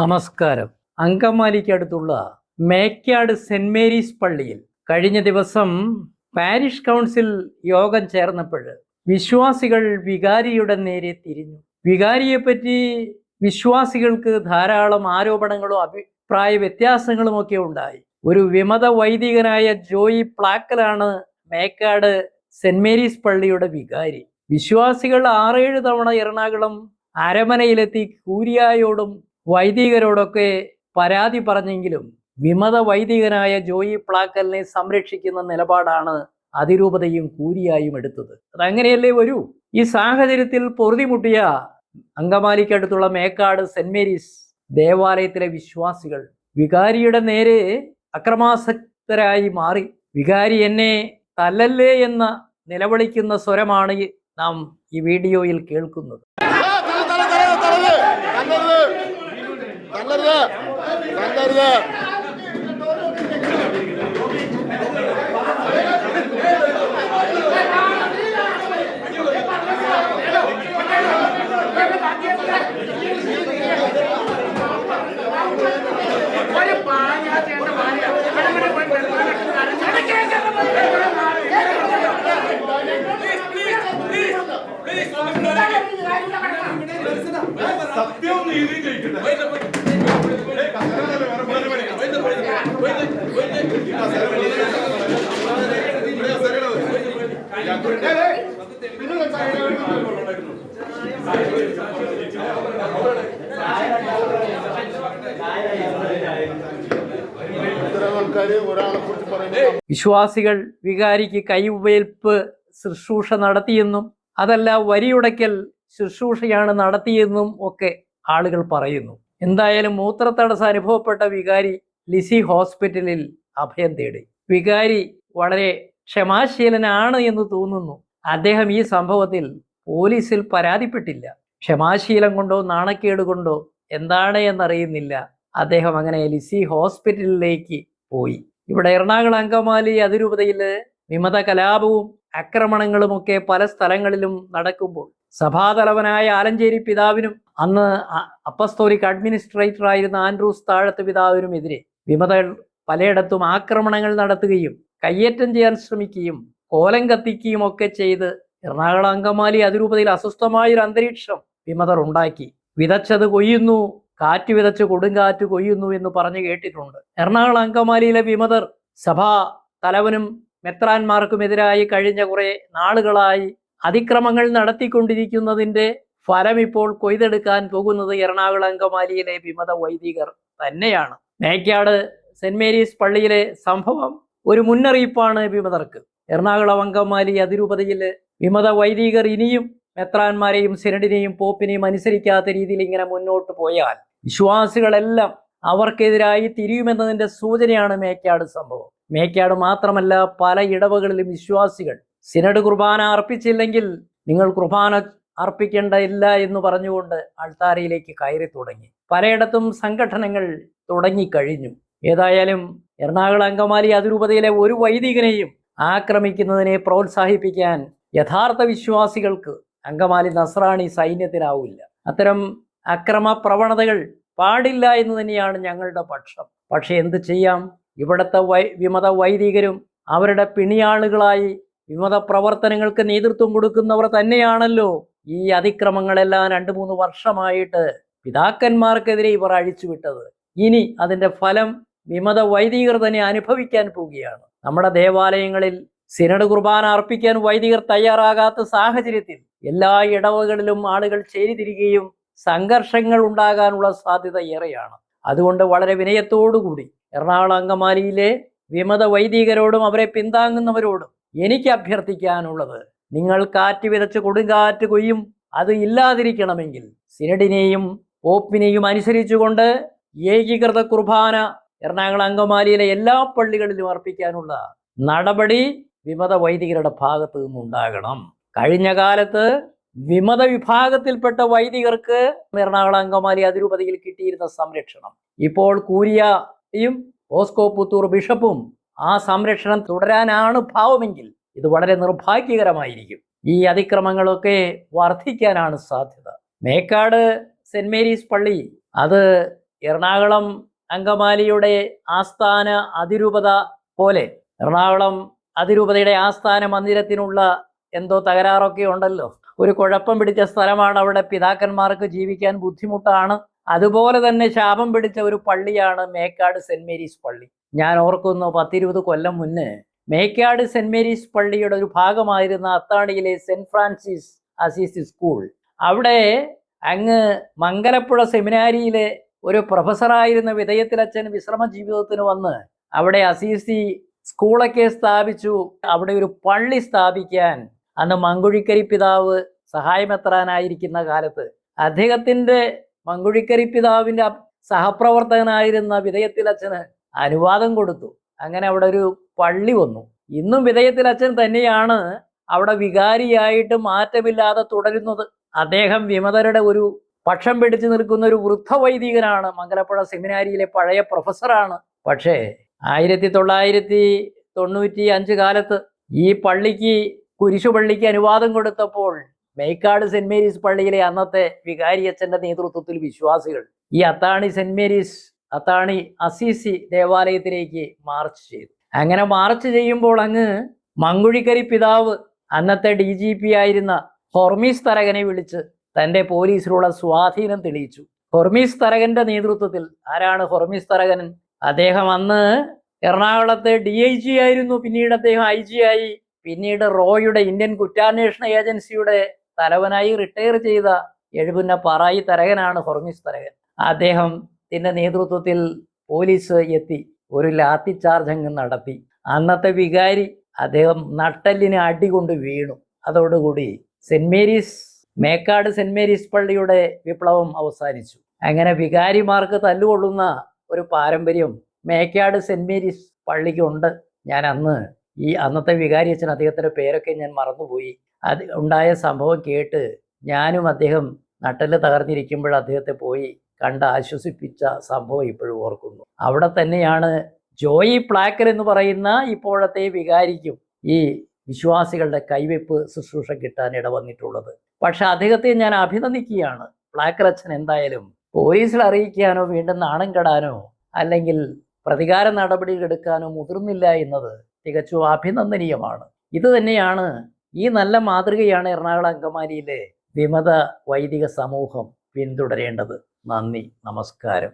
നമസ്കാരം. അങ്കമാലിക്കടുത്തുള്ള Mekkad saint Mary's പള്ളിയിൽ കഴിഞ്ഞ ദിവസം പാരിഷ് കൗൺസിൽ യോഗം ചേർന്നപ്പോൾ വിശ്വാസികൾ വികാരിയുടെ നേരെ തിരിഞ്ഞു. വികാരിയെപ്പറ്റി വിശ്വാസികൾക്ക് ധാരാളം ആരോപണങ്ങളും അഭിപ്രായ വ്യത്യാസങ്ങളും ഒക്കെ ഉണ്ടായി. ഒരു വിമത വൈദികനായ ജോയി പ്ലാക്കലാണ് മേക്കാട് സെന്റ് മേരീസ് പള്ളിയുടെ വികാരി. വിശ്വാസികൾ ആറേഴ് തവണ എറണാകുളം അരമനയിലെത്തി കൂരിയായോടും വൈദികരോടൊക്കെ പരാതി പറഞ്ഞെങ്കിലും വിമത വൈദികനായ ജോയി പ്ലാക്കലിനെ സംരക്ഷിക്കുന്ന നിലപാടാണ് അതിരൂപതയും കൂരിയായും എടുത്തത്. അതങ്ങനെയല്ലേ വരൂ? ഈ സാഹചര്യത്തിൽ പൊറുതിമുട്ടിയ അങ്കമാലിക്കടുത്തുള്ള മേക്കാട് സെന്റ് മേരീസ് ദേവാലയത്തിലെ വിശ്വാസികൾ വികാരിയുടെ നേരെ അക്രമാസക്തരായി മാറി. വികാരി എന്നെ തല്ലല്ലേ എന്ന നിലവിളിക്കുന്ന സ്വരമാണ് നാം ഈ വീഡിയോയിൽ കേൾക്കുന്നത്. തല്ലരുത്. സത്യവും നീതിയും ജയിക്കട്ടെ വിശ്വാസികൾ വികാരിക്ക് കൈവയ്പ് ശുശ്രൂഷ നടത്തിയെന്നും അതല്ല വരിയുടയ്ക്കൽ ശുശ്രൂഷയാണ് നടത്തിയെന്നും ഒക്കെ ആളുകൾ പറയുന്നു. എന്തായാലും മൂത്രത്തടസ്സം അനുഭവപ്പെട്ട വികാരി ലിസി ഹോസ്പിറ്റലിൽ അഭയം തേടി. വികാരി വളരെ ക്ഷമാശീലനാണ് എന്ന് തോന്നുന്നു. അദ്ദേഹം ഈ സംഭവത്തിൽ പോലീസിൽ പരാതിപ്പെട്ടില്ല. ക്ഷമാശീലം കൊണ്ടോ നാണക്കേട് കൊണ്ടോ എന്താണ് എന്നറിയുന്നില്ല. അദ്ദേഹം അങ്ങനെ ലിസി ഹോസ്പിറ്റലിലേക്ക് പോയി. ഇവിടെ എറണാകുളം അങ്കമാലി അതിരൂപതയിൽ വിമത കലാപവും ആക്രമണങ്ങളുമൊക്കെ പല സ്ഥലങ്ങളിലും നടക്കുമ്പോൾ സഭാതലവനായ ആലഞ്ചേരി പിതാവിനും അന്ന് അപ്പസ്തോലിക് അഡ്മിനിസ്ട്രേറ്റർ ആയിരുന്ന ആൻഡ്രൂസ് താഴത്ത് പിതാവിനുമെതിരെ വിമത പലയിടത്തും ആക്രമണങ്ങൾ നടത്തുകയും കയ്യേറ്റം ചെയ്യാൻ ശ്രമിക്കുകയും കോലം കത്തിക്കുകയും ഒക്കെ ചെയ്ത് എറണാകുളം അങ്കമാലി അതിരൂപതയിൽ അസ്വസ്ഥമായൊരു അന്തരീക്ഷം വിമതർ ഉണ്ടാക്കി. വിതച്ചത് കൊയ്യുന്നു കാറ്റ് വിതച്ച് കൊടുങ്കാറ്റ് കൊയ്യുന്നു എന്ന് പറഞ്ഞു കേട്ടിട്ടുണ്ട്. എറണാകുളം അങ്കമാലിയിലെ വിമതർ സഭാ തലവനും മെത്രാന്മാർക്കുമെതിരായി കഴിഞ്ഞ കുറെ നാളുകളായി അതിക്രമങ്ങൾ നടത്തിക്കൊണ്ടിരിക്കുന്നതിന്റെ ഫലം ഇപ്പോൾ കൊയ്തെടുക്കാൻ പോകുന്നത് എറണാകുളം അങ്കമാലിയിലെ വിമത വൈദികർ തന്നെയാണ്. മേക്കാട് സെന്റ് മേരീസ് പള്ളിയിലെ സംഭവം ഒരു മുന്നറിയിപ്പാണ് വിമതർക്ക്. എറണാകുളം അങ്കമാലി അതിരൂപതയിൽ വിമത വൈദികർ ഇനിയും മെത്രാന്മാരെയും സെനഡിനെയും പോപ്പിനെയും അനുസരിക്കാത്ത രീതിയിൽ ഇങ്ങനെ മുന്നോട്ട് പോയാൽ വിശ്വാസികളെല്ലാം അവർക്കെതിരായി തിരിയുമെന്നതിന്റെ സൂചനയാണ് മേക്കാട് സംഭവം. മേക്കാട് മാത്രമല്ല പല ഇടവകളിലും വിശ്വാസികൾ സിനഡ് കുർബാന അർപ്പിച്ചില്ലെങ്കിൽ നിങ്ങൾ കുർബാന അർപ്പിക്കേണ്ട ഇല്ല എന്ന് പറഞ്ഞുകൊണ്ട് അൾത്താരയിലേക്ക് കയറി തുടങ്ങി. പലയിടത്തും സംഘടനകൾ തുടങ്ങിക്കഴിഞ്ഞു. ഏതായാലും എറണാകുളം അങ്കമാലി അതിരൂപതയിലെ ഒരു വൈദികനെയും ആക്രമിക്കുന്നതിനെ പ്രോത്സാഹിപ്പിക്കാൻ യഥാർത്ഥ വിശ്വാസികൾക്ക് അങ്കമാലി നസ്രാണി സൈന്യത്തിനാവില്ല. അത്തരം അക്രമ പ്രവണതകൾ പാടില്ല എന്ന് തന്നെയാണ് ഞങ്ങളുടെ പക്ഷം. പക്ഷെ എന്ത് ചെയ്യാം? ഇവിടുത്തെ വൈ വിമത വൈദികരും അവരുടെ പിണിയാളുകളായി വിമത പ്രവർത്തനങ്ങൾക്ക് നേതൃത്വം കൊടുക്കുന്നവർ തന്നെയാണല്ലോ ഈ അതിക്രമങ്ങളെല്ലാം രണ്ട് മൂന്ന് വർഷമായിട്ട് പിതാക്കന്മാർക്കെതിരെ ഇവർ അഴിച്ചുവിട്ടത്. ഇനി അതിന്റെ ഫലം വിമത വൈദികർ തന്നെ അനുഭവിക്കാൻ പോവുകയാണ്. നമ്മുടെ ദേവാലയങ്ങളിൽ സിനഡ് കുർബാന അർപ്പിക്കാൻ വൈദികർ തയ്യാറാകാത്ത സാഹചര്യത്തിൽ എല്ലാ ഇടവകളിലും ആളുകൾ ചേരിതിരികയും സംഘർഷങ്ങൾ ഉണ്ടാകാനുള്ള സാധ്യത ഏറെയാണ്. അതുകൊണ്ട് വളരെ വിനയത്തോടുകൂടി എറണാകുളം അങ്കമാലിയിലെ വിമത വൈദികരോടും അവരെ പിന്താങ്ങുന്നവരോടും എനിക്ക് അഭ്യർത്ഥിക്കാനുള്ളത് നിങ്ങൾ കാറ്റ് വിതച്ച് കൊടുങ്കാറ്റ് കൊയ്യും അത് ഇല്ലാതിരിക്കണമെങ്കിൽ സിനഡിനെയും പോപ്പിനെയും അനുസരിച്ചുകൊണ്ട് ഏകീകൃത കുർബാന എറണാകുളം അങ്കമാലിയിലെ എല്ലാ പള്ളികളിലും അർപ്പിക്കാനുള്ള നടപടി വിമത വൈദികരുടെ ഭാഗത്തു നിന്നുണ്ടാകണം. കഴിഞ്ഞ കാലത്ത് വിമത വിഭാഗത്തിൽപ്പെട്ട വൈദികർക്ക് എറണാകുളം അങ്കമാലി അതിരൂപതയിൽ കിട്ടിയിരുന്ന സംരക്ഷണം. ഇപ്പോൾ കൂരിയയും ഓസ്കോ പുത്തൂർ ബിഷപ്പും ആ സംരക്ഷണം തുടരാനാണ് ഭാവമെങ്കിൽ ഇത് വളരെ നിർഭാഗ്യകരമായിരിക്കും. ഈ അതിക്രമങ്ങളൊക്കെ വർദ്ധിക്കാനാണ് സാധ്യത. മേക്കാട് സെന്റ് മേരീസ് പള്ളി അത് എറണാകുളം അങ്കമാലിയുടെ ആസ്ഥാന അതിരൂപത പോലെ എറണാകുളം അതിരൂപതയുടെ ആസ്ഥാന മന്ദിരത്തിനുള്ള എന്തോ തകരാറൊക്കെ ഉണ്ടല്ലോ. ഒരു കുഴപ്പം പിടിച്ച സ്ഥലമാണ് അവിടെ പിതാക്കന്മാർക്ക് ജീവിക്കാൻ ബുദ്ധിമുട്ടാണ്. അതുപോലെ തന്നെ ശാപം പിടിച്ച ഒരു പള്ളിയാണ് മേക്കാട് സെന്റ് മേരീസ് പള്ളി. ഞാൻ ഓർക്കുന്നു പത്തിരുപത് കൊല്ലം മുന്നേ മേക്കാട് സെന്റ് മേരീസ് പള്ളിയുടെ ഒരു ഭാഗമായിരുന്ന അത്താണിയിലെ സെന്റ് ഫ്രാൻസിസ് അസീസി സ്കൂൾ. അവിടെ അങ്ങ് മംഗലപ്പുഴ സെമിനാരിയിലെ ഒരു പ്രൊഫസറായിരുന്ന വിധേയത്തിലച്ഛൻ വിശ്രമ ജീവിതത്തിന് വന്ന് അവിടെ അസീസി സ്കൂളൊക്കെ സ്ഥാപിച്ചു. അവിടെ ഒരു പള്ളി സ്ഥാപിക്കാൻ അന്ന് മങ്കുഴിക്കരി പിതാവ് സഹായമെത്രാനായിരിക്കുന്ന കാലത്ത് അദ്ദേഹത്തിന്റെ മങ്കുഴിക്കരി സഹപ്രവർത്തകനായിരുന്ന സഹപ്രവർത്തകനായിരുന്ന വിധേയത്തിലച്ഛന് അനുവാദം കൊടുത്തു. അങ്ങനെ അവിടെ ഒരു പള്ളി വന്നു. ഇന്നും വിധേയത്തിലച്ഛൻ തന്നെയാണ് അവിടെ വികാരിയായിട്ട് മാറ്റമില്ലാതെ തുടരുന്നത്. അദ്ദേഹം വിമതരുടെ ഒരു പക്ഷം പിടിച്ചു നിൽക്കുന്ന ഒരു വൃദ്ധ വൈദികനാണ് മംഗലപ്പുഴ സെമിനാരിയിലെ പഴയ പ്രൊഫസറാണ്. പക്ഷേ ആയിരത്തി തൊള്ളായിരത്തി തൊണ്ണൂറ്റി അഞ്ച് കാലത്ത് ഈ പള്ളിക്ക് കുരിശുപള്ളിക്ക് അനുവാദം കൊടുത്തപ്പോൾ മേക്കാട് സെന്റ് മേരീസ് പള്ളിയിലെ അന്നത്തെ വികാരിയച്ഛന്റെ നേതൃത്വത്തിൽ വിശ്വാസികൾ ഈ Athani Saint Mary's Athani Assisi ദേവാലയത്തിലേക്ക് മാർച്ച് ചെയ്തു. അങ്ങനെ മാർച്ച് ചെയ്യുമ്പോൾ അങ്ങ് മങ്കുഴിക്കരി പിതാവ് അന്നത്തെ ഡി ജി പി ആയിരുന്ന ഹോർമീസ് തരകനെ വിളിച്ച് തന്റെ പോലീസിലുള്ള സ്വാധീനം തെളിയിച്ചു. ഹൊർമീസ് തരകന്റെ നേതൃത്വത്തിൽ ആരാണ് ഹൊർമീസ് തരകൻ? അദ്ദേഹം അന്ന് എറണാകുളത്തെ ഡി ഐ ജി ആയിരുന്നു. പിന്നീട് അദ്ദേഹം ഐ ജി ആയി. പിന്നീട് റോയുടെ ഇന്ത്യൻ കുറ്റാന്വേഷണ ഏജൻസിയുടെ തലവനായി റിട്ടയർ ചെയ്ത എഴുപുന്ന പറായി തരകനാണ് ഹൊർമീസ് തരകൻ. അദ്ദേഹത്തിന്റെ നേതൃത്വത്തിൽ പോലീസ് എത്തി. ഒരു ലാത്തി ചാർജ് അങ്ങ് നടത്തി. അന്നത്തെ വികാരി അദ്ദേഹം നട്ടലിനെ അടി കൊണ്ട് വീണു. അതോടുകൂടി Saint Mary's Mekkad Saint Mary's പള്ളിയുടെ വിപ്ലവം അവസാനിച്ചു. അങ്ങനെ വികാരിമാർക്ക് തല്ലുകൊള്ളുന്ന ഒരു പാരമ്പര്യം മേക്കാട് സെന്റ് മേരീസ് പള്ളിക്കുണ്ട്. ഞാൻ അന്ന് ഈ അന്നത്തെ വികാരി അച്ഛൻ അദ്ദേഹത്തിന്റെ പേരൊക്കെ ഞാൻ മറന്നുപോയി. അത് ഉണ്ടായ സംഭവം കേട്ട് ഞാനും അദ്ദേഹം നട്ടൽ തകർന്നിരിക്കുമ്പോൾ അദ്ദേഹത്തെ പോയി കണ്ട് ആശ്വസിപ്പിച്ച സംഭവം ഇപ്പോഴും ഓർക്കുന്നു. അവിടെ തന്നെയാണ് ജോയി പ്ലാക്കർ എന്ന് പറയുന്ന ഇപ്പോഴത്തെ വികാരിക്കും ഈ വിശ്വാസികളുടെ കൈവയ്പ് ശുശ്രൂഷ കിട്ടാൻ ഇടവന്നിട്ടുള്ളത്. പക്ഷെ അദ്ദേഹത്തെ ഞാൻ അഭിനന്ദിക്കുകയാണ്. ബ്ലാക്ക് റച്ചൻ എന്തായാലും പോലീസിൽ അറിയിക്കാനോ വീണ്ടും നാണം കെടാനോ അല്ലെങ്കിൽ പ്രതികാര നടപടികൾ എടുക്കാനോ മുതിർന്നില്ല എന്നത് തികച്ചും അഭിനന്ദനീയമാണ്. ഇത് തന്നെയാണ് ഈ നല്ല മാതൃകയാണ് എറണാകുളം അങ്കമാലിയിലെ വിമത വൈദിക സമൂഹം പിന്തുടരേണ്ടത്. നന്ദി. നമസ്കാരം.